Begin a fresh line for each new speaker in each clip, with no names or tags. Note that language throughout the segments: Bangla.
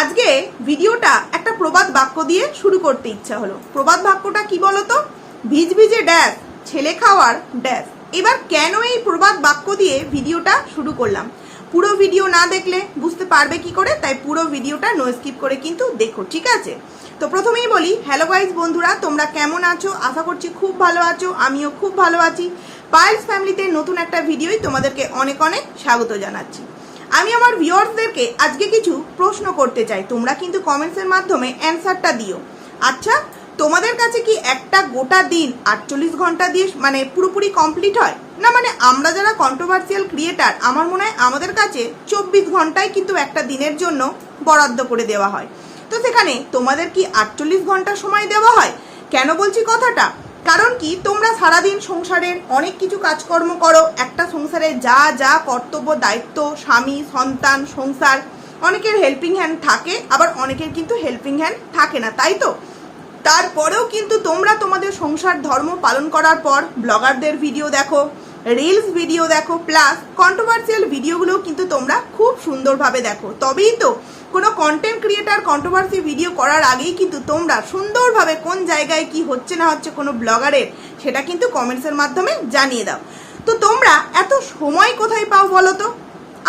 আজকে ভিডিওটা একটা প্রবাদ বাক্য দিয়ে শুরু করতে ইচ্ছা হলো। প্রবাদ বাক্যটা কি বলতো? ভিজ ভিজে ড্যাশ, ছেলে খাওয়ার ড্যাশ। এবার কেন এই প্রবাদ বাক্য দিয়ে ভিডিওটা শুরু করলাম? পুরো ভিডিও না দেখলে বুঝতে পারবে কি করে? তাই পুরো ভিডিওটা নো স্কিপ করে কিন্তু দেখো, ঠিক আছে? তো প্রথমেই বলি, হ্যালো গাইজ বন্ধুরা, তোমরা কেমন আছো? আশা করছি খুব ভালো আছো, আমিও খুব ভালো আছি। পায়েলস ফ্যামিলিতে নতুন একটা ভিডিওই তোমাদেরকে অনেক অনেক স্বাগত জানাচ্ছি। আমি আমার ভিউয়ার্সদেরকে আজকে কিছু প্রশ্ন করতে চাই। তোমরা কিন্তু কমেন্টসের মাধ্যমে অ্যান্সারটা দিও। আচ্ছা তোমাদের কাছে কি একটা গোটা দিন আটচল্লিশ ঘণ্টা দিয়ে মানে পুরোপুরি কমপ্লিট হয়? না মানে আমরা যারা কন্ট্রোভার্সিয়াল ক্রিয়েটার আমার মনে হয় আমাদের কাছে চব্বিশ ঘন্টায় কিন্তু একটা দিনের জন্য বরাদ্দ করে দেওয়া হয়। তো সেখানে তোমাদের কি আটচল্লিশ ঘণ্টা সময় দেওয়া হয়? কেন বলছি কথাটা? কারণ কি? তোমরা সারাদিন সংসারের অনেক কিছু কাজকর্ম করো, একটা সংসারে যা যা কর্তব্য, দায়িত্ব, স্বামী, সন্তান, সংসার, অনেকের হেল্পিং হ্যান্ড থাকে, আবার অনেকের কিন্তু হেল্পিং হ্যান্ড থাকে না, তাই তো? তারপরেও কিন্তু তোমরা তোমাদের সংসার ধর্ম পালন করার পর ব্লগারদের ভিডিও দেখো রিলস ভিডিও দেখো প্লাস কন্ট্রোভার্সিয়াল ভিডিওগুলো কিন্তু তোমরা খুব সুন্দরভাবে দেখো। তবেই তো কোনো কন্টেন্ট ক্রিয়েটার কন্ট্রোভার্সি ভিডিও করার আগেই কিন্তু তোমরা সুন্দরভাবে কোন জায়গায় কি হচ্ছে না হচ্ছে কোনো ব্লগারের সেটা কিন্তু কমেন্টসের মাধ্যমে জানিয়ে দাও। তো তোমরা এত সময় কোথায় পাও বলো তো?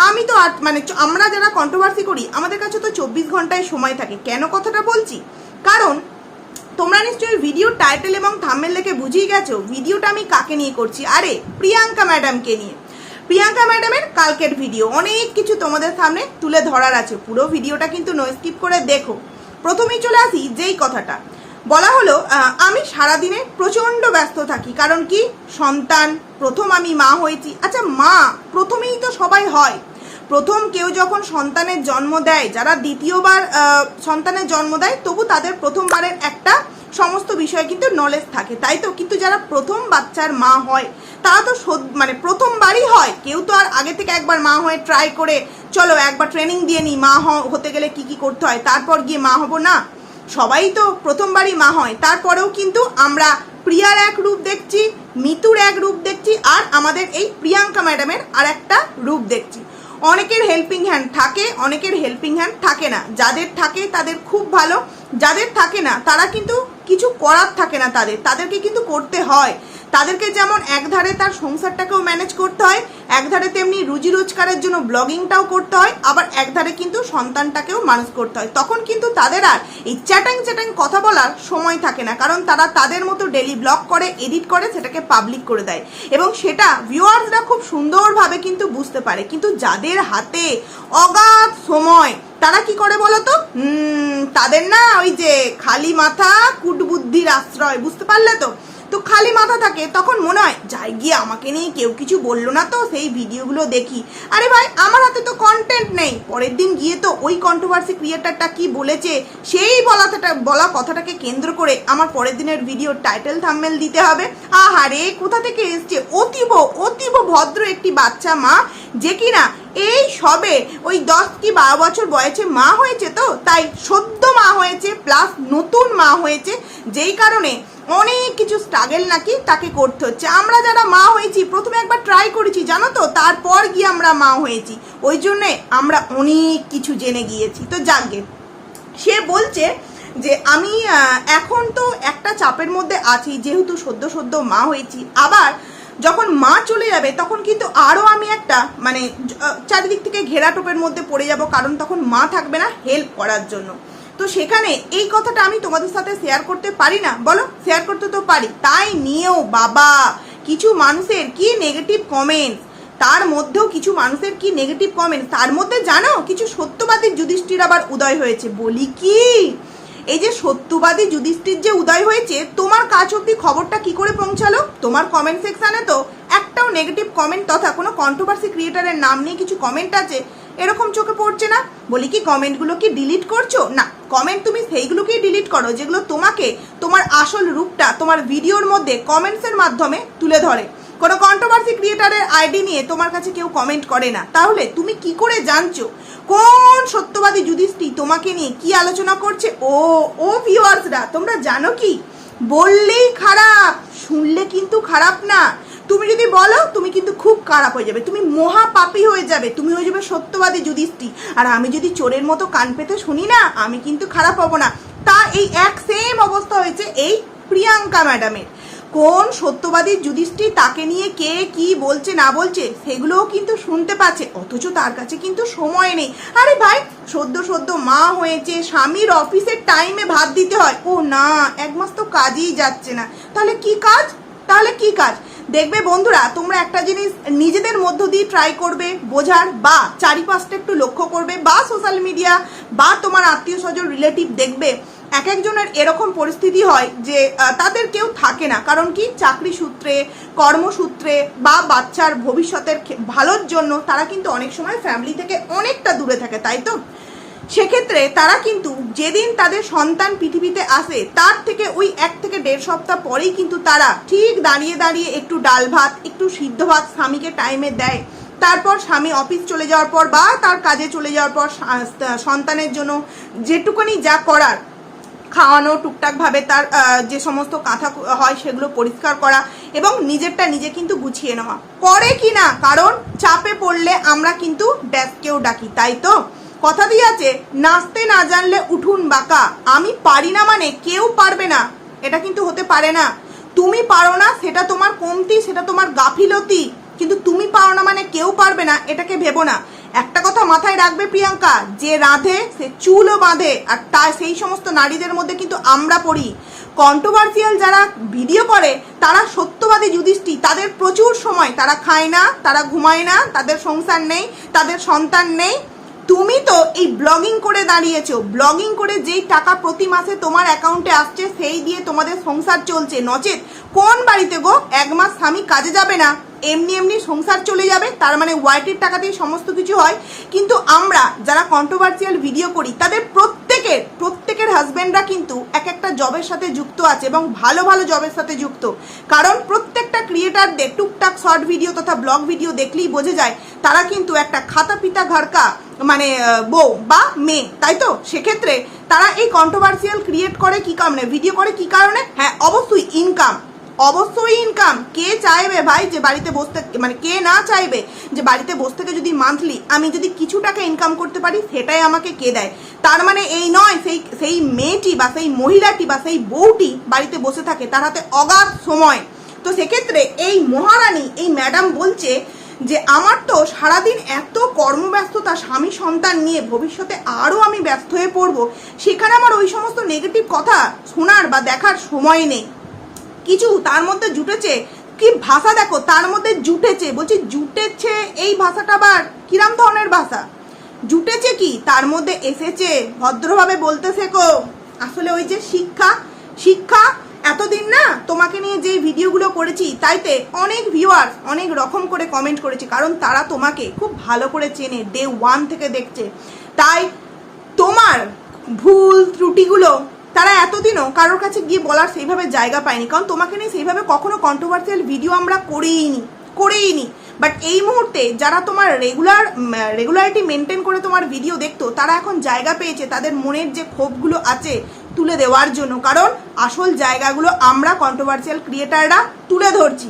আমি তো আট মানে আমরা যারা কন্ট্রোভার্সি করি, আমাদের কাছে তো চব্বিশ ঘন্টায় সময় থাকে। কেন কথাটা বলছি? কারণ তোমরা নিশ্চয়ই ভিডিও টাইটেল এবং থাম্বনেল দেখে বুঝেই গেছো ভিডিওটা আমি কাকে নিয়ে করছি? আরে, প্রিয়াঙ্কা ম্যাডামকে নিয়ে। প্রিয়াঙ্কা ম্যাডামের কালকের ভিডিও অনেক কিছু তোমাদের সামনে তুলে ধরার আছে। পুরো ভিডিওটা কিন্তু নো স্কিপ করে দেখো। প্রথমেই চলে আসি যেই কথাটা। বলা হলো আমি সারাদিনে প্রচণ্ড ব্যস্ত থাকি, কারণ কি? সন্তান, প্রথম আমি মা হয়েছি। আচ্ছা মা, প্রথমেই তো সবাই হয়। প্রথম কেউ যখন সন্তানের জন্ম দেয়, যারা দ্বিতীয়বার সন্তানের জন্ম দেয়, তবু তাদের প্রথমবারের একটা সমস্ত বিষয়ে কিন্তু নলেজ থাকে। তাই তো? কিন্তু যারা প্রথম বাচ্চার মা হয়, তারা তো মানে প্রথমবারই হয়। কেউ তো আর আগে থেকে একবার মা হয়ে ট্রাই করে, চলো একবার ট্রেনিং দিয়ে নিই, মা হতে গেলে কি কি করতে হয়? তারপর গিয়ে মা হব? না, সবাই তো প্রথমবারই মা হয়। তারপরেও কিন্তু আমরা প্রিয়ার এক রূপ দেখছি, মিতুর এক রূপ দেখছি, আর আমাদের এই প্রিয়াঙ্কা ম্যাডামের আর একটা রূপ দেখছি। অনেকের হেল্পিং হ্যান্ড থাকে, অনেকের হেল্পিং হ্যান্ড থাকে না। যাদের থাকে, তাদের খুব ভালো। যাদের থাকে না, তারা কিন্তু কিছু করার থাকে না তাদের। তাদেরকে কিন্তু করতে হয়। তাদেরকে যেমন একধারে তার সংসারটাকেও ম্যানেজ করতে হয়, একধারে তেমনি রুজি রোজগারের জন্য ব্লগিংটাও করতে হয়, আবার একধারে কিন্তু সন্তানটাকেও মানুষ করতে হয়। তখন কিন্তু তাদের আর এই চ্যাটাং চ্যাটাং কথা বলার সময় থাকে না, কারণ তারা তাদের মতো ডেলি ব্লগ করে এডিট করে, সেটাকে পাবলিক করে দেয়। এবং সেটা ভিউয়ার্সরা খুব সুন্দরভাবে কিন্তু বুঝতে পারে। কিন্তু যাদের হাতে অগাধ সময়, তারা কি করে বলো তো তাদের না ওই যে খালি মাথা কুটবুদ্ধির আশ্রয়, বুঝতে পারলে তো? তো খালি মাথা থাকে, তখন মনে হয়, যাই গিয়ে আমাকে নিয়ে কেউ কিছু বলল না তো, সেই ভিডিওগুলো দেখি। আরে ভাই, আমার হাতে তো কন্টেন্ট নেই। পরের দিন গিয়ে তো ওই কন্ট্রোভার্সি ক্রিয়েটারটা কি বলেছে, সেই বলাটা, বলা কথাটাকে কেন্দ্র করে আমার পরের দিনের ভিডিও টাইটেল থাম্বেল দিতে হবে। আহারে, কোথা থেকে এসছে? অতীব অতীব ভদ্র একটি বাচ্চা মা, যে কিনা এই সবে ওই দশ কি বারো বছর বয়সে মা হয়েছে তো? তাই সদ্য মা হয়েছে প্লাস নতুন মা হয়েছে, যেই কারণে অনেক কিছু স্ট্রাগেল নাকি তাকে করতে হচ্ছে। আমরা যারা মা হয়েছি, প্রথমে একবার ট্রাই করেছি, জানো তো? তারপর গিয়ে আমরা মা হয়েছি। ওই জন্যে আমরা অনেক কিছু জেনে গিয়েছি। তো যাকে, সে বলছে যে, আমি এখন তো একটা চাপের মধ্যে আছি, যেহেতু সদ্য সদ্য মা হয়েছি। আবার যখন মা চলে যাবে, তখন কিন্তু আরও আমি একটা মানে চারিদিক থেকে ঘেরা টোপের মধ্যে পড়ে যাব, কারণ তখন মা থাকবে না হেল্প করার জন্য। তো সেখানে এই কথাটা আমি তোমাদের সাথে শেয়ার করতে পারি না। বলো শেয়ার করতে তো পারি। তাই নিয়েও, বাবা, কিছু মানুষের কি নেগেটিভ কমেন্টস তার মধ্যেও কিছু মানুষের কি নেগেটিভ কমেন্ট তার মধ্যে জানো, কিছু সত্যবাদী যুধিষ্ঠির আবার উদয় হয়েছে। বলি কি? এই যে সত্যবাদী যুধিষ্ঠির যে উদয় হয়েছে, তোমার কাজ অব্দি খবরটা কি করে পৌঁছালো? তোমার কমেন্ট সেকশানে তো একটাও নেগেটিভ কমেন্ট তথা কোনো কন্ট্রোভার্সি ক্রিয়েটারের নাম নিয়ে কিছু কমেন্ট আছে, এরকম চোখে পড়ছে না? বলি কি কমেন্টগুলো কি ডিলিট করছ? না কমেন্ট তুমি সেইগুলোকেই ডিলিট করো যেগুলো তোমাকে তোমার আসল রূপটা, তোমার ভিডিওর মধ্যে কমেন্টসের মাধ্যমে তুলে ধরে। কোনো কন্ট্রোভার্সি ক্রিয়েটারের আইডি নিয়ে তোমার কাছে কেউ কমেন্ট করে না। তাহলে তুমি কি করে জানছো? কোন সত্যবাদী যুধিষ্ঠি তোমাকে নিয়ে কি আলোচনা করছে? ও ও ভিউয়ার্সরা তোমরা জানো কি? বললেই খারাপ, শুনলে কিন্তু খারাপ না। তুমি যদি বলো, তুমি কিন্তু খুব খারাপ হয়ে যাবে। তুমি মহাপাপী হয়ে যাবে। তুমি হয়ে যাবে সত্যবাদী যুধিষ্ঠি আর আমি যদি চোরের মতো কান পেতে শুনি না, আমি কিন্তু খারাপ হব না। তা এই এক সেম অবস্থা হয়েছে এই প্রিয়াঙ্কা ম্যাডামের কোন সত্যবাদী যুধিষ্ঠি তাকে নিয়ে কে, কি বলছে, না বলছে, সেগুলোও কিন্তু শুনতে পাচ্ছে। অথচ তার কাছে কিন্তু সময় নেই। আরে ভাই, সদ্য সদ্য মা হয়েছে, স্বামীর অফিসের টাইমে ভাত দিতে হয়। ও না, এক মাস তো কাজেই যাচ্ছে না। তাহলে কি কাজ? তাহলে কি কাজ? দেখবে বন্ধুরা, তোমরা একটা জিনিস নিজেদের মধ্য দিয়ে ট্রাই করবে, বোঝার, বা চারিপাশটা একটু লক্ষ্য করবে, বা সোশ্যাল মিডিয়া বা তোমার আত্মীয় স্বজন রিলেটিভ দেখবে। এক একজনের এরকম পরিস্থিতি হয় যে তাদের কেউ থাকে না। কারণ কি? চাকরি সূত্রে, কর্মসূত্রে বা বাচ্চার ভবিষ্যতের ভালোর জন্য তারা কিন্তু অনেক সময় ফ্যামিলি থেকে অনেকটা দূরে থাকে, তাই তো? সেক্ষেত্রে তারা কিন্তু যেদিন তাদের সন্তান পৃথিবীতে আসে, তার থেকে ওই এক থেকে দেড় সপ্তাহ পরেই কিন্তু তারা ঠিক দাঁড়িয়ে দাঁড়িয়ে একটু ডাল ভাত, একটু সিদ্ধ ভাত স্বামীকে টাইমে দেয়। তারপর স্বামী অফিস চলে যাওয়ার পর বা তার কাজে চলে যাওয়ার পর সন্তানের জন্য যেটুকুনি যা করার খাওয়ানো টুকটাকভাবে তার যে সমস্ত কাঁথা হয় সেগুলো পরিষ্কার করা এবং নিজেরটা নিজে কিন্তু গুছিয়ে নেওয়া। করে কি না? কারণ চাপে পড়লে আমরা কিন্তু ড্যাসকেও ডাকি, তাই তো? কথা দিয়ে আছে নাচতে না জানলে উঠুন বাঁকা। আমি পারি না মানে কেউ পারবে না। এটা কিন্তু হতে পারে না। তুমি পারো না, সেটা তোমার কমতি, সেটা তোমার গাফিলতি। কিন্তু তুমি পারো না মানে কেউ পারবে না, এটাকে ভেবো না। একটা কথা মাথায় রাখবে প্রিয়াঙ্কা, যে রাধে, সে চুলও বাঁধে, আর তা সেই সমস্ত নারীদের মধ্যে কিন্তু আমরা পড়ি। কন্ট্রোভার্সিয়াল যারা ভিডিও করে, তারা সত্যবাদী যুধিষ্ঠি তাদের প্রচুর সময় তারা খায় না, তারা ঘুমায় না, তাদের সংসার নেই, তাদের সন্তান নেই। তুমি তো এই ব্লগিং করে দাঁড়িয়েছো। ব্লগিং করে যেই টাকা প্রতি মাসে তোমার অ্যাকাউন্টে আসছে, সেই দিয়ে তোমাদের সংসার চলছে। নচেত, কোন বাড়িতে গো, এক মাস স্বামী কাজে যাবে না। এমনি এমনি সংসার চলে যাবে, তার মানে ওয়াইটির টাকাতেই সমস্ত কিছু হয়। কিন্তু আমরা যারা কন্ট্রোভার্সিয়াল ভিডিও করি, তাদের প্রত্যেকের প্রত্যেকের হাজব্যান্ডরা কিন্তু এক একটা জবের সাথে যুক্ত আছে এবং ভালো ভালো জবের সাথে যুক্ত। কারণ প্রত্যেকটা ক্রিয়েটারদের টুকটাক শর্ট ভিডিও তথা ব্লগ ভিডিও দেখলেই বোঝা যায়, তারা কিন্তু একটা খাতা পিতা ঘরকা মানে বউ বা মেয়ে, তাই তো? সেক্ষেত্রে তারা এই কন্ট্রোভার্সিয়াল ক্রিয়েট করে কি কারণে? ভিডিও করে কি কারণে? হ্যাঁ অবশ্যই ইনকাম অবশ্যই ইনকাম কে চাইবে ভাই যে বাড়িতে বসতে মানে কে না চাইবে যে বাড়িতে বসে থেকে যদি মান্থলি আমি যদি কিছু টাকা ইনকাম করতে পারি, সেটাই আমাকে কে দেয়? তার মানে এই নয়, সেই সেই মেয়েটি বা সেই মহিলাটি বা সেই বউটি বাড়িতে বসে থাকে, তার হাতে অগাধ সময়। তো সেক্ষেত্রে এই মহারানী, এই ম্যাডাম বলছে যে, আমার তো সারাদিন এত কর্মব্যস্ততা স্বামী সন্তান নিয়ে ভবিষ্যতে আরও আমি ব্যস্ত হয়ে পড়ব। সেখানে আমার ওই সমস্ত নেগেটিভ কথা শোনার বা দেখার সময় নেই। কিছু তার মধ্যে জুটেছে? কি ভাষা দেখো, তার মধ্যে জুটেছে। বলছি, জুটেছে এই ভাষাটা আবার কিরাম ধরনের ভাষা? জুটেছে কি? তার মধ্যে এসেছে, ভদ্রভাবে বলতে শেখো। আসলে ওই যে শিক্ষা শিক্ষা এতদিন না তোমাকে নিয়ে যে ভিডিওগুলো করেছি, তাইতে অনেক ভিউয়ার্স অনেক রকম করে কমেন্ট করেছে, কারণ তারা তোমাকে খুব ভালো করে চেনে ডে ওয়ান থেকে দেখছে। তাই তোমার ভুল ত্রুটিগুলো তারা এতদিনও কারোর কাছে গিয়ে বলার সেইভাবে জায়গা পায়নি। কারণ তোমাকে নিয়ে সেইভাবে কখনো কন্ট্রোভার্সিয়াল ভিডিও আমরা করেই নি করেই নি বাট এই মুহূর্তে যারা তোমার রেগুলার রেগুলারিটি মেনটেন করে তোমার ভিডিও দেখতো, তারা এখন জায়গা পেয়েছে তাদের মনের যে ক্ষোভগুলো আছে তুলে দেওয়ার জন্য। কারণ আসল জায়গাগুলো আমরা কন্ট্রোভার্সিয়াল ক্রিয়েটাররা তুলে ধরছি।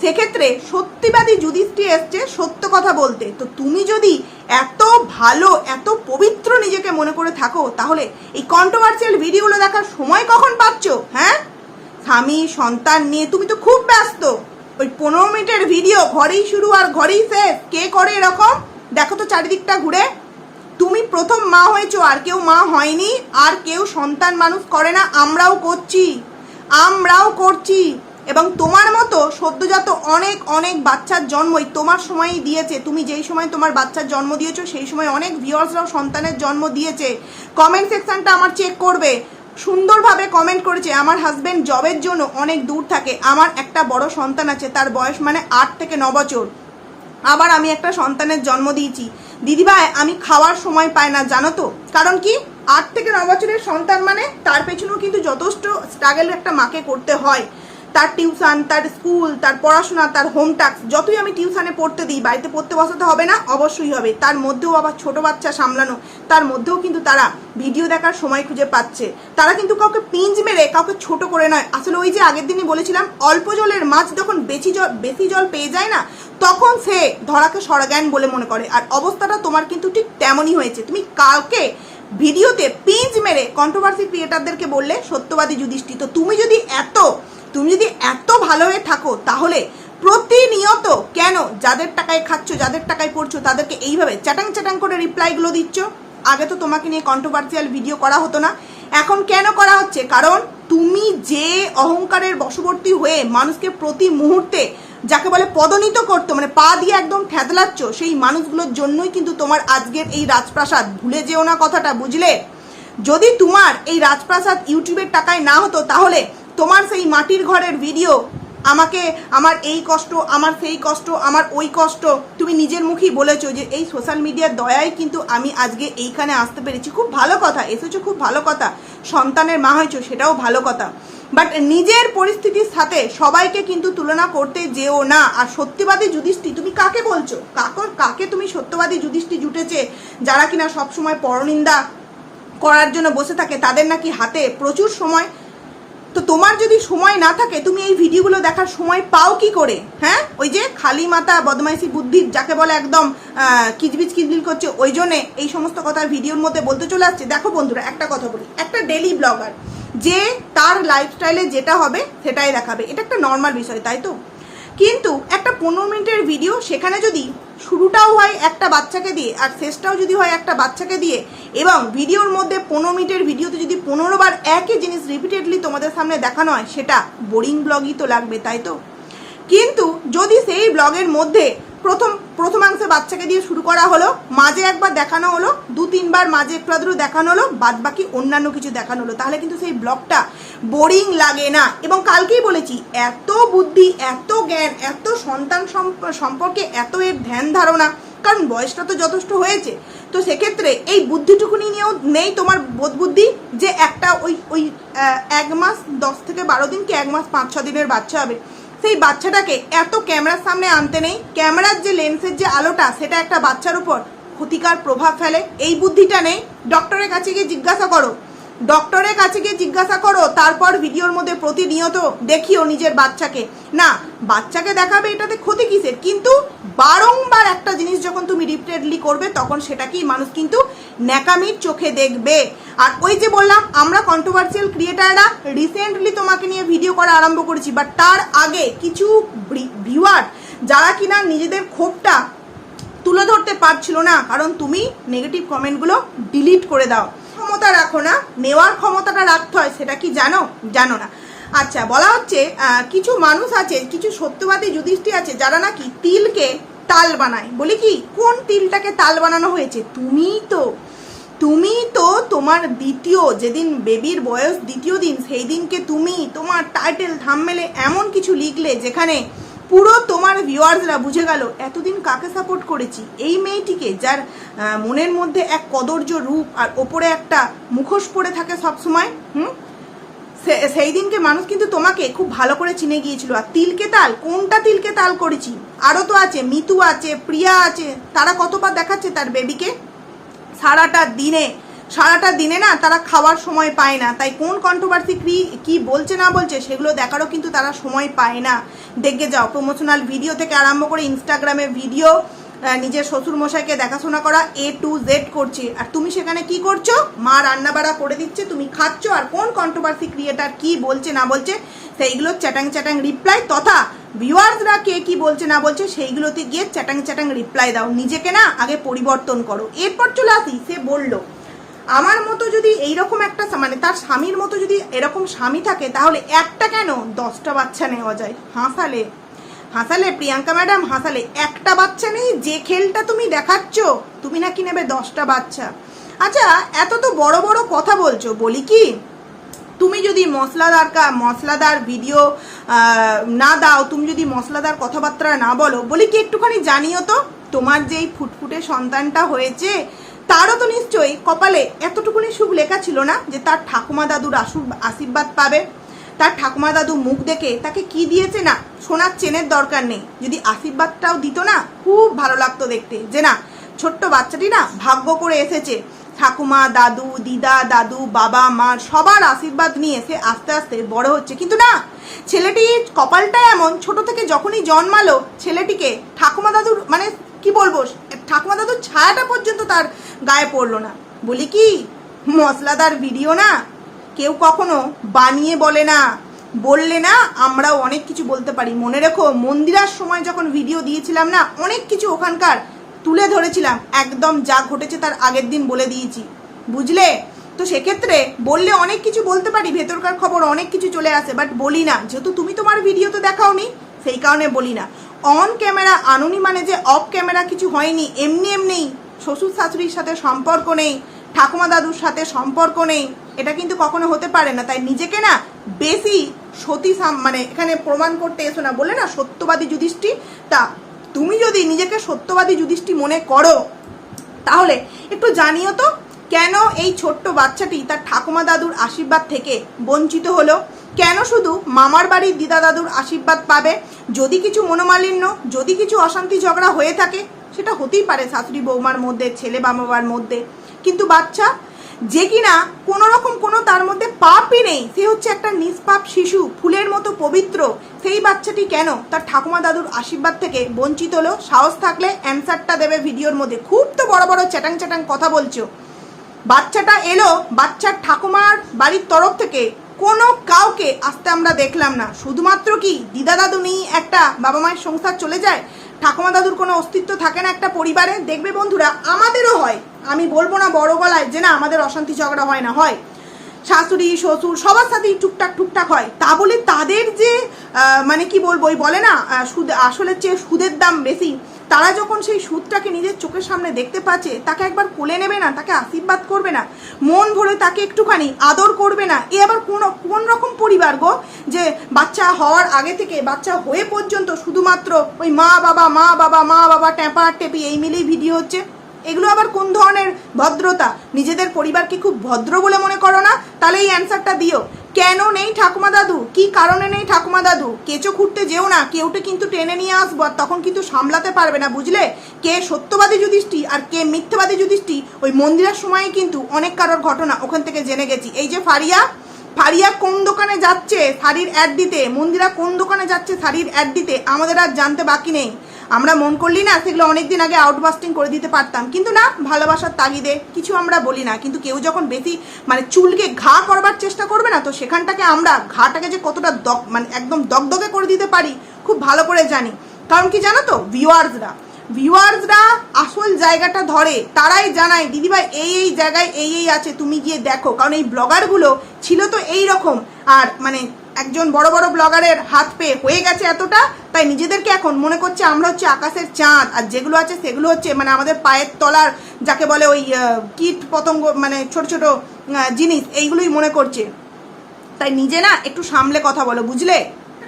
সেক্ষেত্রে সত্যিবাদী যুধিষ্ঠি এসছে সত্য কথা বলতে। তো তুমি যদি এত ভালো, এত পবিত্র নিজেকে মনে করে থাকো, তাহলে এই কন্ট্রোভার্সিয়াল ভিডিওগুলো দেখার সময় কখন পাচ্ছ হ্যাঁ? স্বামী, সন্তান নিয়ে তুমি তো খুব ব্যস্ত। ওই পনেরো মিনিটের ভিডিও ঘরেই শুরু আর ঘরেই শেষ। কে করে এরকম? দেখো তো চারিদিকটা ঘুরে। তুমি প্রথম মা হয়েছো, আর কেউ মা হয়নি, আর কেউ সন্তান মানুষ করে না, আমরাও করছি। আমরাও করছি। এবং তোমার মতো সদ্যজাত অনেক অনেক বাচ্চার জন্মই তোমার সময়ই দিয়েছে। তুমি যেই সময় তোমার বাচ্চার জন্ম দিয়েছ, সেই সময় অনেক ভিউয়ার্সরাও সন্তানের জন্ম দিয়েছে। কমেন্ট সেকশনটা আমার চেক করবে। সুন্দরভাবে কমেন্ট করেছে, আমার হাজব্যান্ড জবের জন্য অনেক দূর থাকে। আমার একটা বড় সন্তান আছে, তার বয়স মানে আট থেকে ন বছর। আবার আমি একটা সন্তানের জন্ম দিয়েছি। দিদিভাই, আমি খাওয়ার সময় পাই না, জানো তো? কারণ কি? আট থেকে ন বছরের সন্তান মানে তার পেছনেও কিন্তু যথেষ্ট স্ট্রাগল একটা মাকে করতে হয়। তার টিউশন, তার স্কুল, তার পড়াশোনা, তার হোম টাস্ক যতই আমি টিউশনে পড়তে দিই, বাড়িতে পড়তে বসাতে হবে না, অবশ্যই হবে। তার মধ্যেও আবার ছোট বাচ্চা সামলানো, তার মধ্যেও কিন্তু তারা ভিডিও দেখার সময় খুঁজে পাচ্ছে। তারা কিন্তু কাউকে পিঞ্জ মেরে, কাউকে ছোট করে নয়। আসলে ওই যে আগের দিনই বলেছিলাম, অল্প জলের মাছ যখন বেশি জল বেশি জল পেয়ে যায় না, তখন সে ধরাকে সরজ্ঞান বলে মনে করে। আর অবস্থাটা তোমার কিন্তু ঠিক তেমনই হয়েছে। তুমি কাউকে ভিডিওতে পিঞ্জ মেরে কন্ট্রোভার্সি ক্রিয়েটারদেরকে বললে সত্যবাদী যুধিষ্ঠিত তুমি যদি এত তুমি যদি এত ভালো হয়ে থাকো, তাহলে প্রতিনিয়ত কেন যাদের টাকায় খাচ্ছ, যাদের টাকায় পড়ছো, তাদেরকে এইভাবে চ্যাটাং চ্যাটাং করে রিপ্লাইগুলো দিচ্ছ? আগে তো তোমাকে নিয়ে কন্ট্রোভার্সিয়াল ভিডিও করা হতো না। এখন কেন করা হচ্ছে? কারণ তুমি যে অহংকারের বশবর্তী হয়ে মানুষকে প্রতি মুহূর্তে যাকে বলে পদনিত করতো মানে পা দিয়ে একদম ঠেদলাচ্ছ, সেই মানুষগুলোর জন্যই কিন্তু তোমার আজকের এই রাজপ্রাসাদ। ভুলে যেও না কথাটা, বুঝলে? যদি তোমার এই রাজপ্রাসাদ ইউটিউবের টাকায় না হতো, তাহলে তোমার সেই মাটির ঘরের ভিডিও আমাকে আমার এই কষ্ট, আমার সেই কষ্ট, আমার ওই কষ্ট তুমি নিজের মুখেই বলেছ যে এই সোশ্যাল মিডিয়ার দয়ায় কিন্তু আমি আজকে এইখানে আসতে পেরেছি। খুব ভালো কথা, এসেছ খুব ভালো কথা। সন্তানের মা হয়েছো, সেটাও ভালো কথা। বাট নিজের পরিস্থিতির সাথে সবাইকে কিন্তু তুলনা করতে যেও না। আর সত্যবাদী যুধিষ্ঠি, তুমি কাকে বলছো? কাকর কাকে তুমি সত্যবাদী যুধিষ্ঠি জুটেছে, যারা কিনা সবসময় পরনিন্দা করার জন্য বসে থাকে, তাদের নাকি হাতে প্রচুর সময় তো তোমার যদি সময় না থাকে, তুমি এই ভিডিওগুলো দেখার সময় পাও কি করে? হ্যাঁ? ওই যে খালি মাথা, বদমাইশি বুদ্ধির যাকে বলে একদম কিচবিচ কিচবিল করছে, ওই জন্যে এই সমস্ত কথা ভিডিওর মধ্যে বলতে চলে আসছে। দেখো বন্ধুরা, একটা কথা বলি। একটা ডেলি ব্লগার যে তার লাইফস্টাইলে যেটা হবে, সেটাই দেখাবে। এটা একটা নর্মাল বিষয়, তাই তো? কিন্তু একটা পনেরো মিনিটের ভিডিও সেখানে যদি শুরুটাও হয় একটা বাচ্চাকে দিয়ে আর শেষটাও যদি হয় একটা বাচ্চাকে দিয়ে এবং ভিডিওর মধ্যে পনেরো মিনিটের ভিডিওতে যদি পনেরো বার একই জিনিস রিপিটেডলি তোমাদের সামনে দেখানো হয়, সেটা বোরিং ব্লগই তো লাগবে, তাই তো? কিন্তু যদি সেই ব্লগের মধ্যে প্রথম প্রথমাংশে বাচ্চাকে দিয়ে শুরু করা হলো, মাঝে একবার দেখানো হলো, দু তিনবার মাঝে একটু আধটু দেখানো হলো, বাদ বাকি অন্যান্য কিছু দেখানো হলো। তাহলে কিন্তু সেই ব্লগটা বোরিং লাগে না। এবং কালকেই বলেছি, এত বুদ্ধি, এত জ্ঞান, এত সন্তান সম্প- সম্পর্কে এত এর ধ্যান ধারণা, কারণ বয়সটা তো যথেষ্ট হয়েছে। তো সেক্ষেত্রে এই বুদ্ধিটুকুনি নিয়েও নেই তোমার বোধ বুদ্ধি যে একটা ওই ওই এক মাস দশ থেকে বারো দিন কি এক মাস পাঁচ ছ দিনের বাচ্চা হবে। সেই বাচ্চাটাকে এত ক্যামেরার সামনে আনতে নেই। ক্যামেরার যে লেন্সের যে আলোটা, সেটা একটা বাচ্চার উপর ক্ষতিকার প্রভাব ফেলে। এই বুদ্ধিটা নেই। ডক্টরের কাছে গিয়ে জিজ্ঞাসা করো। ডক্টরের কাছে গিয়ে জিজ্ঞাসা করো, তারপর ভিডিওর মধ্যে প্রতিনিয়ত দেখিও নিজের বাচ্চাকে। না, বাচ্চাকে দেখাবে এটাতে ক্ষতি কিসের? কিন্তু বারংবার একটা জিনিস যখন তুমি রিপিটেডলি করবে, তখন সেটাকেই মানুষ কিন্তু ন্যাকামির চোখে দেখবে। আর ওই যে বললাম, আমরা কন্ট্রোভার্সিয়াল ক্রিয়েটাররা রিসেন্টলি তোমাকে নিয়ে ভিডিও করা আরম্ভ করেছি বাট তার আগে কিছু ভিউয়ার যারা কিনা নিজেদের ক্ষোভটা তুলে ধরতে পারছিল না, কারণ তুমি নেগেটিভ কমেন্টগুলো ডিলিট করে দাও। ক্ষমতা রাখো না, নেওয়ার ক্ষমতাটা রাখতে হয়, সেটা কি জানো? জানো না। আচ্ছা বলা হচ্ছে কিছু মানুষ আছে, কিছু সত্যবাদী যুধিষ্ঠি আছে, যারা নাকি তিলকে তাল বানায়। বলি কি, কোন তিলটাকে তাল বানানো হয়েছে? তুমি তো তুমি তো তোমার দ্বিতীয়, যেদিন বেবির বয়স দ্বিতীয় দিন, সেই দিনকে তুমি তোমার টাইটেল থামমেলে এমন কিছু লিখলে যেখানে পুরো তোমার ভিউয়ার্সরা বুঝে গেল, এতদিন কাকে সাপোর্ট করেছি? এই মেয়েটিকে, যার মনের মধ্যে এক কদর্য রূপ আর ওপরে একটা মুখোশ পড়ে থাকে সবসময়, হুম? সেই দিনকে মানুষ কিন্তু তোমাকে খুব ভালো করে চিনে গিয়েছিল। আর তিলকে তাল, কোনটা তিলকে তাল করেছি? আরও তো আছে, মিতু আছে, প্রিয়া আছে, তারা কতবার দেখাচ্ছে তার বেবিকে সারাটা দিনে সারাটা দিনে না তারা খাওয়ার সময় পায় না। তাই কোন কন্ট্রোভার্সি কি কি বলছে না বলছে সেগুলো দেখারও কিন্তু তারা সময় পায় না। দেখে যাও প্রমোশনাল ভিডিও থেকে আরম্ভ করে ইনস্টাগ্রামে ভিডিও নিজের শ্বশুর মশাইকে দেখাশোনা করা এ টু জেড করছে। আর তুমি সেখানে কি করছ? মা রান্নাবাড়া করে দিচ্ছে, তুমি খাচ্ছ, আর কোন কন্ট্রোভার্সি ক্রিয়েটার কি বলছে না বলছে সেইগুলো চ্যাটাং চ্যাটাং রিপ্লাই তথা ভিউয়ার্সরা কে কি বলছে না বলছে সেইগুলোতে গিয়ে চ্যাটাং চ্যাটাং রিপ্লাই দাও। নিজেকে না আগে পরিবর্তন করো। এরপর চলে আসি, সে বলল আমার মতো যদি এইরকম একটা মানে তার স্বামীর মতো যদি এরকম স্বামী থাকে, তাহলে একটা কেন? দশটা বাচ্চা নেওয়া যায়। হাসালে। হাসালে, প্রিয়াঙ্কা ম্যাডাম, হাসালে। একটা বাচ্চা নেই, যে খেলটা তুমি দেখাচ্ছ, তুমি নাকি নেবে দশটা বাচ্চা। আচ্ছা এত তো বড় বড় কথা বলছো। বলি কি, তুমি যদি মশলাদার কা মশলাদার ভিডিও না দাও, তুমি যদি মশলাদার কথাবার্তা না বলো, বলি কি একটুখানি জানিও তো? তোমার যেই ফুটফুটে সন্তানটা হয়েছে তারও তো নিশ্চয়ই কপালে এতটুকুনি সুখ লেখা ছিল না যে তার ঠাকুমা দাদুর আশু- আশীর্বাদ পাবে। তার ঠাকুমা দাদু মুখ দেখে তাকে কি দিয়েছে না? সোনার চেনের দরকার নেই। যদি আশীর্বাদটাও দিত না, খুব ভালো লাগতো দেখতে। যে না, ছোট্ট বাচ্চাটি না ভাগ্য করে এসেছে। ঠাকুমা, দাদু, দিদা, দাদু, বাবা, মা সবার আশীর্বাদ নিয়ে সে আস্তে আস্তে বড় হচ্ছে। কিন্তু না ছেলেটি কপালটা এমন, ছোট থেকে যখনই জন্মালো, ছেলেটিকে ঠাকুমা দাদুর মানে কি বলব? ঠাকুমা দাদুর ছায়াটা পর্যন্ত তার গায়ে পড়ল না। বলি কি? মশলাদার ভিডিও না? কেউ কখনো বানিয়ে বলে না। বললে না, আমরাও অনেক কিছু বলতে পারি। মনে রেখো, মন্দিরার সময় যখন ভিডিও দিয়েছিলাম না, অনেক কিছু ওখানকার তুলে ধরেছিলাম। একদম যা ঘটেছে তার আগের দিন বলে দিয়েছি। বুঝলে? তো সেক্ষেত্রে বললে অনেক কিছু বলতে পারি, ভেতরকার খবর অনেক কিছু চলে আসে বাট বলি না। যেহেতু তুমি তোমার ভিডিও তো দেখাওনি, সেই কারণে বলি না। অন ক্যামেরা, আনুনি মানে যে অফ ক্যামেরা কিছু হয়নি, এমনি এমনি শ্বশুর শাশুড়ির সাথে সম্পর্ক নেই, ঠাকুমা দাদুর সাথে সম্পর্ক নেই, এটা কিন্তু কখনো হতে পারে না। তাই নিজেকে না বেশি সতী মানে এখানে প্রমাণ করতে এসো না, বলে না সত্যবাদী যুধিষ্ঠি, তা তুমি যদি নিজেকে সত্যবাদী যুধিষ্ঠি মনে করো, তাহলে একটু জানিও তো, কেন এই ছোট্ট বাচ্চাটি তার ঠাকুমা দাদুর আশীর্বাদ থেকে বঞ্চিত হলো? কেন শুধু মামার বাড়ির দিদা দাদুর আশীর্বাদ পাবে? যদি কিছু মনোমালিন্য, যদি কিছু অশান্তি ঝগড়া হয়ে থাকে, সেটা হতেই পারে শাশুড়ি বৌমার মধ্যে, ছেলে বাবার মধ্যে। কিন্তু বাচ্চা, যে কিনা কোনো রকম কোনো তার মধ্যে পাপই নেই, সে হচ্ছে একটা নিষ্পাপ শিশু, ফুলের মতো পবিত্র। সেই বাচ্চাটি কেন? তার ঠাকুমা দাদুর আশীর্বাদ থেকে বঞ্চিত হলো। সাহস থাকলে অ্যান্সারটা দেবে ভিডিওর মধ্যে। খুব তো বড় বড় চ্যাটাং চ্যাটাং কথা বলছো। বাচ্চাটা এলো, বাচ্চার ঠাকুমার বাড়ির তরফ থেকে। কোনো কাউকে আসতে আমরা দেখলাম না। শুধুমাত্র কি দিদা দাদু নেই একটা বাবা মায়ের সংসার চলে যায়? ঠাকুমা দাদুর কোনো অস্তিত্ব থাকে না একটা পরিবারে? দেখবে বন্ধুরা, আমাদেরও হয়। আমি বলব না বড় গলায় যে না, আমাদের অশান্তি ঝগড়া হয় না, হয়। শাশুড়ি, শ্বশুর সবার সাথেই টুকটাক টুকটাক হয়। তা বলে তাদের যে মানে কি বলব বলে না সুদ আসলে চেয়ে সুদের দাম বেশি। তারা যখন সেই সুদটাকে নিজের চোখের সামনে দেখতে পাচ্ছে, তাকে একবার কোলে নেবে না, তাকে আশীর্বাদ করবে না, মন ভরে তাকে একটুখানি আদর করবে না, এ আবার কোন কোন রকম পরিবার গো? যে বাচ্চা হওয়ার আগে থেকে, বাচ্চা হয়ে পর্যন্ত শুধুমাত্র ওই মা বাবা মা বাবা মা বাবা, ট্যাপা টেপি এই মিলেই ভিডিও হচ্ছে। এগুলো আবার কোন ধরনের ভদ্রতা? নিজেদের পরিবারকে খুব ভদ্র বলে মনে করো না? তাহলে এই অ্যান্সারটা দিও। কেন নেই ঠাকুমা দাদু? কি কারণে নেই ঠাকুমা দাদু? কেঁচো খুঁড়তে যেও না, কেউটা কিন্তু টেনে নিয়ে আসব, আর তখন কিন্তু সামলাতে পারবে না, বুঝলে? কে সত্যবাদী যুধিষ্ঠি আর কে মিথ্যাবাদী যুধিষ্ঠি, ওই মন্দিরের সময় কিন্তু অনেক কারোর ঘটনা, ওখান থেকে জেনে গেছি। এই যে ফারিয়া ফারিয়া কোন দোকানে যাচ্ছে? শাড়ির অ্যাড দিতে। মন্দিরা কোন দোকানে যাচ্ছে? শাড়ির অ্যাড দিতে। আমাদের আর জানতে বাকি নেই। আমরা মন করলি না, সেগুলো অনেকদিন আগে আউটবাস্টিং করে দিতে পারতাম। কিন্তু না, ভালোবাসার তাগিদে কিছু আমরা বলি না। কিন্তু কেউ যখন বেশি মানে চুলকে ঘা করবার চেষ্টা করবে না, তো সেখানটাকে আমরা ঘাটাকে যে কতটা দগ মানে একদম দগদগে করে দিতে পারি, খুব ভালো করে জানি। কারণ কি জানো তো? ভিউয়ার্সরা ভিউয়ার্সরা আসল জায়গাটা ধরে, তারাই জানায়, দিদিভাই, এই এই জায়গায় এই এই আছে, তুমি গিয়ে দেখো। কারণ এই ব্লগারগুলো ছিল তো এই রকম। আর মানে একজন বড় বড় ব্লগারের হাত পেয়ে হয়ে গেছে এতটা, তাই নিজেদেরকে এখন মনে করছে আমরা হচ্ছে আকাশের চাঁদ, আর যেগুলো আছে সেগুলো হচ্ছে মানে আমাদের পায়ের তলার যাকে বলে ওই কীট পতঙ্গ মানে ছোট ছোট জিনিস, এইগুলোই মনে করছে। তাই নিজে না একটু সামলে কথা বলো, বুঝলে?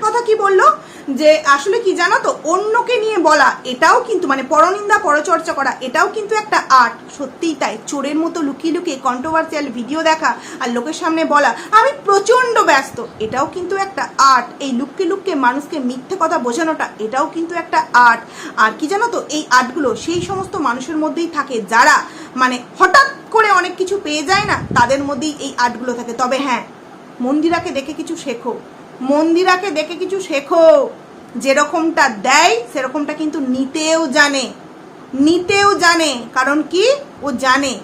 কথা কি বলল? যে আসলে কি জানো তো, অন্যকে নিয়ে বলা, এটাও কিন্তু মানে পরনিন্দা, পরচর্চা করা, এটাও কিন্তু একটা আর্ট। সত্যিই তাই, চোরের মতো লুকিয়ে লুকিয়ে কন্ট্রোভার্সিয়াল ভিডিও দেখা আর লোকের সামনে বলা, আমি প্রচণ্ড ব্যস্ত। এটাও কিন্তু একটা আর্ট। এই লুককে লুককে মানুষকে মিথ্যে কথা বোঝানোটা, এটাও কিন্তু একটা আর্ট। আর কি জানো তো, এই আর্টগুলো সেই সমস্ত মানুষের মধ্যেই থাকে যারা মানে হঠাৎ করে অনেক কিছু পেয়ে যায় না, তাদের মধ্যেই এই আর্টগুলো থাকে। তবে হ্যাঁ মন্দিরাকে দেখে কিছু শেখো। মন্দিরাকে দেখে কিছু শেখো। যেরকমটা দেয়, সেরকমটা কিন্তু নিতেও জানে। নিতেও জানে, কারণ কি? ও জানে।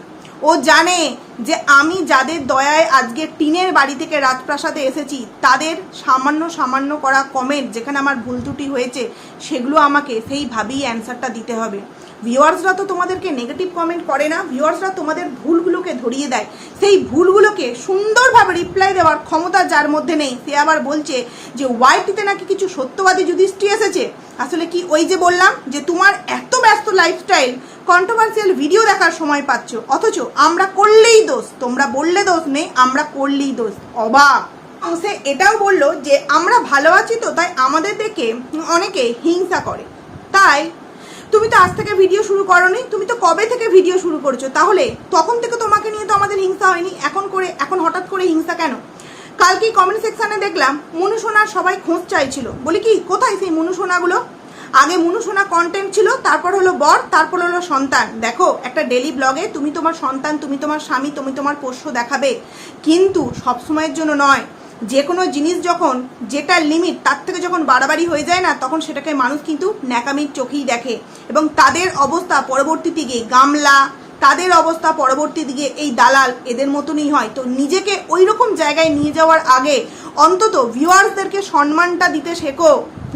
ও জানে যে আমি যাদের দয়ায় আজকে টিনের বাড়ি থেকে রাজপ্রাসাদে এসেছি, তাদের সামান্য সামান্য করা কমেন্ট যেখানে আমার ভুল ত্রুটি হয়েছে, সেগুলো আমাকে সেইভাবেই অ্যান্সারটা দিতে হবে। ভিউয়ার্সরা তো তোমাদেরকে নেগেটিভ কমেন্ট করে না। ভিউয়ার্সরা তোমাদের ভুলগুলোকে ধরিয়ে দেয়। সেই ভুলগুলোকে সুন্দরভাবে রিপ্লাই দেওয়ার ক্ষমতা যার মধ্যে নেই, সে আবার বলছে যে ওয়াইটিতে নাকি কিছু সত্যবাদী যুধিষ্ঠি এসেছে? আসলে কি ওই যে বললাম যে, তোমার এত ব্যস্ত লাইফস্টাইল কন্ট্রোভার্সিয়াল ভিডিও দেখার সময় পাচ্ছ। অথচ আমরা করলেই দোষ। তোমরা বললে দোষ নেই, আমরা করলেই দোষ। অবাক। সে এটাও বলল যে, আমরা ভালো আছি তো, তাই আমাদের দেখে অনেকে হিংসা করে। তাই তুমি তো আজ থেকে ভিডিও শুরু করনি, তুমি তো কবে থেকে ভিডিও শুরু করছ? তাহলে তখন থেকে তোমাকে নিয়ে তো আমাদের হিংসা হয়নি, এখন করে, এখন হঠাৎ করে হিংসা কেন? কালকে কমেন্ট সেকশনে দেখলাম মনুসোনার সবাই খোঁজ চাইছিল। বলি কি, কোথায় সেই মনুসোনাগুলো আগে মনুসোনা কন্টেন্ট ছিল, তারপর হলো বর, তারপর হলো সন্তান। দেখো, একটা ডেলি ব্লগে তুমি তোমার সন্তান, তুমি তোমার স্বামী, তুমি তোমার পোষ্য দেখাবে। কিন্তু সবসময়ের জন্য নয়। যে কোনো জিনিস যখন যেটা লিমিট তার থেকে যখন বাড়াবাড়ি হয়ে যায় না, তখন সেটাকে মানুষ কিন্তু ন্যাকামির চোখেই দেখে। এবং তাদের অবস্থা পরবর্তীতে গিয়ে গামলা, তাদের অবস্থা পরবর্তী দিকে এই দালাল এদের মতনই হয়। তো নিজেকে ওই রকম জায়গায় নিয়ে যাওয়ার আগে অন্তত ভিউয়ার্সদেরকে সম্মানটা দিতে শেখো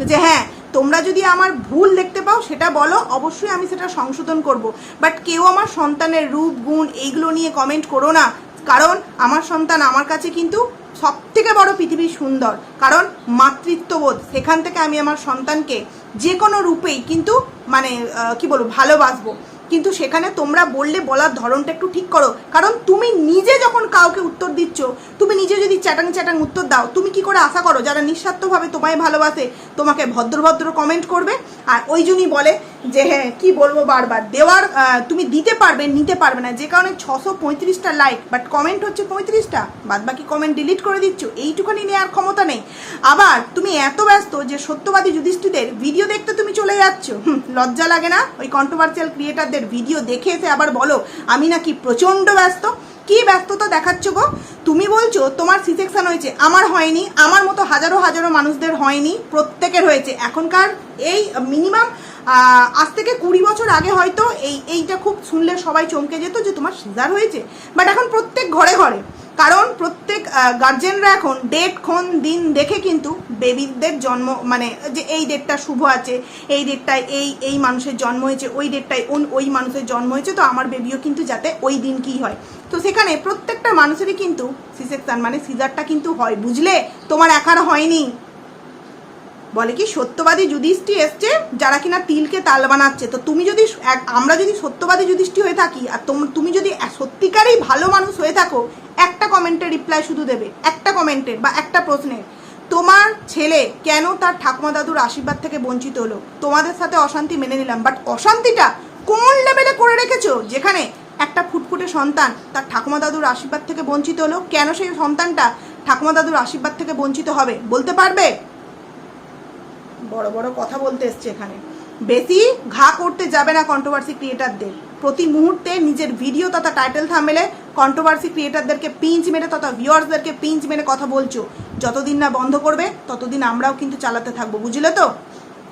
যে হ্যাঁ তোমরা যদি আমার ভুল দেখতে পাও সেটা বলো, অবশ্যই আমি সেটা সংশোধন করব। বাট কেউ আমার সন্তানের রূপ, গুণ এইগুলো নিয়ে কমেন্ট করো না। কারণ আমার সন্তান আমার কাছে কিন্তু সব থেকে বড় পৃথিবীর সুন্দর, কারণ মাতৃত্ববোধ। সেখান থেকে আমি আমার সন্তানকে যে কোনো রূপেই কিন্তু মানে কি বলব, ভালোবাসবো। কিন্তু সেখানে তোমরা বললে বলার ধরনটা একটু ঠিক করো। কারণ তুমি নিজে যখন কাউকে উত্তর দিচ্ছ, তুমি নিজে যদি চ্যাটাং চ্যাটাং উত্তর দাও, তুমি কি করে আশা করো যারা নিঃস্বার্থভাবে তোমায় ভালোবাসে, তোমাকে ভদ্র ভদ্র কমেন্ট করবে? আর ওই জন্যই বলে যে হ্যাঁ কি বলব বারবার? দেওয়ার তুমি দিতে পারবে, নিতে পারবে না। যে কারণে ছশো পঁয়ত্রিশটা লাইক বাট কমেন্ট হচ্ছে পঁয়ত্রিশটা। বাদ বাকি কমেন্ট ডিলিট করে দিচ্ছ, এইটুখানি নেওয়ার ক্ষমতা নেই। আবার তুমি এত ব্যস্ত যে সত্যবাদী যুধিষ্ঠিদের ভিডিও দেখতে তুমি চলে যাচ্ছ। লজ্জা লাগে না? ওই কন্ট্রোভার্সিয়াল ক্রিয়েটারদের ভিডিও দেখে এসে আবার বলো, আমি নাকি প্রচণ্ড ব্যস্ত? কি ব্যস্ততা দেখাচ্ছ গো? তুমি বলছো তোমার সি সেকশন হয়েছে, আমার হয়নি, আমার মতো হাজারো হাজারো মানুষদের হয়নি, প্রত্যেকের হয়েছে। এখনকার এই মিনিমাম আজ থেকে কুড়ি বছর আগে হয়তো এই, এইটা খুব শুনলে সবাই চমকে যেত যে তোমার সিজার হয়েছে। বাট এখন প্রত্যেক ঘরে ঘরে, কারণ প্রত্যেক গার্জেনরা এখন ডেট ক্ষণ, দিন দেখে কিন্তু বেবিদের জন্ম মানে যে এই ডেটটা শুভ আছে, এই ডেটটায় এই এই মানুষের জন্ম হয়েছে, ওই ডেটটায় ওন ওই মানুষের জন্ম হয়েছে, তো আমার বেবিও কিন্তু যাতে ওই দিন কি হয়। তো সেখানে প্রত্যেকটা মানুষেরই কিন্তু সিসেকশন মানে সিজারটা কিন্তু হয়। বুঝলে? তোমার একার হয়নি। বলে কি, সত্যবাদী যুধিষ্ঠি এসছে, যারা কিনা তিলকে তাল বানাচ্ছে। তো তুমি যদি আমরা যদি সত্যবাদী যুধিষ্ঠি হয়ে থাকি, আর তুমি যদি সত্যিকারই ভালো মানুষ হয়ে থাকো, একটা কমেন্টের রিপ্লাই শুধু দেবে। একটা কমেন্টের বা একটা প্রশ্নের। তোমার ছেলে কেন তার ঠাকুমা দাদুর আশীর্বাদ থেকে বঞ্চিত হলো? তোমাদের সাথে অশান্তি মেনে নিলাম বাট অশান্তিটা কোন লেভেলে করে রেখেছো? যেখানে একটা ফুটফুটে সন্তান তার ঠাকুমা দাদুর আশীর্বাদ থেকে বঞ্চিত হলো, কেন সেই সন্তানটা ঠাকুমা দাদুর আশীর্বাদ থেকে বঞ্চিত হবে? বলতে পারবে? বড় বড় কথা বলতে এসছে এখানে। বেশি ঘা করতে যাবে না কন্ট্রোভার্সি ক্রিয়েটারদের প্রতি মুহূর্তে নিজের ভিডিও তথা টাইটেল থামেলে কন্ট্রোভার্সি ক্রিয়েটারদেরকে পিঞ্চ মেরে তথা ভিউয়ার্সদেরকে পিঞ্চ মেরে কথা বলছো। যতদিন না বন্ধ করবে, ততদিন আমরাও কিন্তু চালাতে থাকব। বুঝলে তো?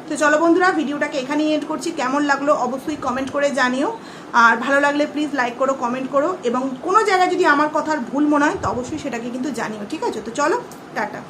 তো চলো বন্ধুরা, ভিডিওটাকে এখানেই এন্ড করছি। কেমন লাগল অবশ্যই কমেন্ট করে জানিও। আর ভালো লাগলে প্লিজ লাইক করো কমেন্ট করো। এবং কোনো জায়গায় যদি আমার কথার ভুল মনে হয়, তো অবশ্যই সেটাকে কিন্তু জানিও। ঠিক আছে? তো চলো, টাটা।